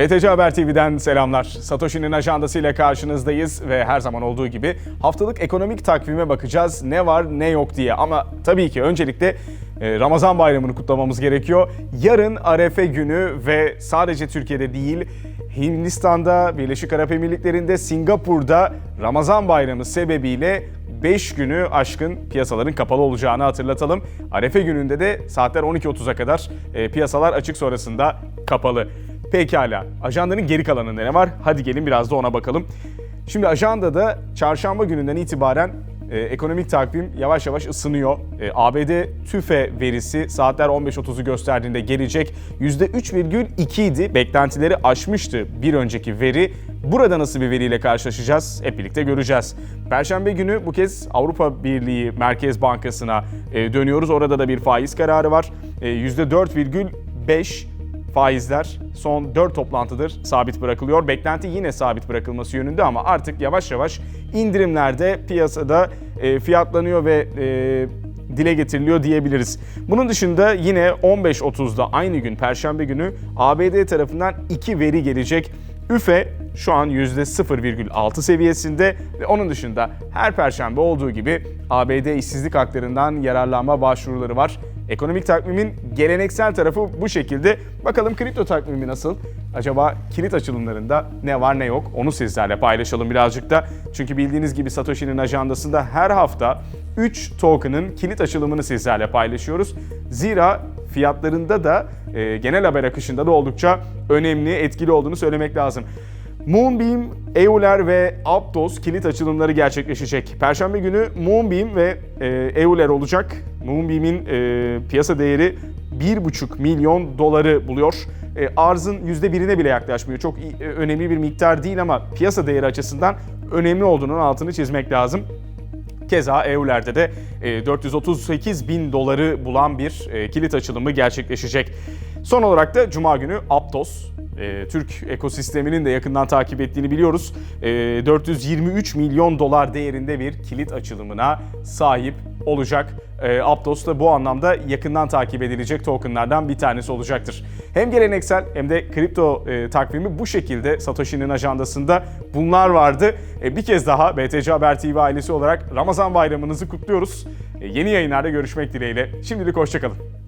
BTC Haber TV'den selamlar. Satoshi'nin ajandasıyla karşınızdayız ve her zaman olduğu gibi haftalık ekonomik takvime bakacağız. Ne var ne yok diye ama tabii ki öncelikle e, Ramazan bayramını kutlamamız gerekiyor. Yarın Arefe günü ve sadece Türkiye'de değil Hindistan'da, Birleşik Arap Emirlikleri'nde, Singapur'da Ramazan bayramı sebebiyle 5 günü aşkın piyasaların kapalı olacağını hatırlatalım. Arefe gününde de saatler 12.30'a kadar e, piyasalar açık sonrasında kapalı. Pekala, ajandanın geri kalanında ne var? Hadi gelin biraz da ona bakalım. Şimdi ajandada çarşamba gününden itibaren e, ekonomik takvim yavaş yavaş ısınıyor. E, ABD TÜFE verisi saatler 15.30'u gösterdiğinde gelecek. %3,2 idi. Beklentileri aşmıştı bir önceki veri. Burada nasıl bir veriyle karşılaşacağız? Hep birlikte göreceğiz. Perşembe günü bu kez Avrupa Birliği Merkez Bankası'na e, dönüyoruz. Orada da bir faiz kararı var. E, %4,5 faizler son 4 toplantıdır sabit bırakılıyor. Beklenti yine sabit bırakılması yönünde ama artık yavaş yavaş indirimlerde piyasada e, fiyatlanıyor ve e, dile getiriliyor diyebiliriz. Bunun dışında yine 15.30'da aynı gün Perşembe günü ABD tarafından iki veri gelecek. üfe şu an %0,6 seviyesinde ve onun dışında her perşembe olduğu gibi ABD işsizlik haklarından yararlanma başvuruları var. Ekonomik takvimin geleneksel tarafı bu şekilde. Bakalım kripto takvimi nasıl? Acaba kilit açılımlarında ne var ne yok onu sizlerle paylaşalım birazcık da. Çünkü bildiğiniz gibi Satoshi'nin ajandasında her hafta 3 token'ın kilit açılımını sizlerle paylaşıyoruz. Zira fiyatlarında da e, genel haber akışında da oldukça önemli, etkili olduğunu söylemek lazım. Moonbeam, Euler ve Aptos kilit açılımları gerçekleşecek. Perşembe günü Moonbeam ve e, Euler olacak. Moonbeam'in e, piyasa değeri 1,5 milyon doları buluyor. E, arzın %1'ine bile yaklaşmıyor. Çok e, önemli bir miktar değil ama piyasa değeri açısından önemli olduğunun altını çizmek lazım. Keza EU'lerde de e, 438 bin doları bulan bir e, kilit açılımı gerçekleşecek. Son olarak da Cuma günü Aptos, e, Türk ekosisteminin de yakından takip ettiğini biliyoruz. E, 423 milyon dolar değerinde bir kilit açılımına sahip olacak. E, Aptos da bu anlamda yakından takip edilecek tokenlardan bir tanesi olacaktır. Hem geleneksel hem de kripto e, takvimi bu şekilde Satoshi'nin ajandasında bunlar vardı. E, bir kez daha BTC Haber TV ailesi olarak Ramazan bayramınızı kutluyoruz. E, yeni yayınlarda görüşmek dileğiyle. Şimdilik hoşçakalın.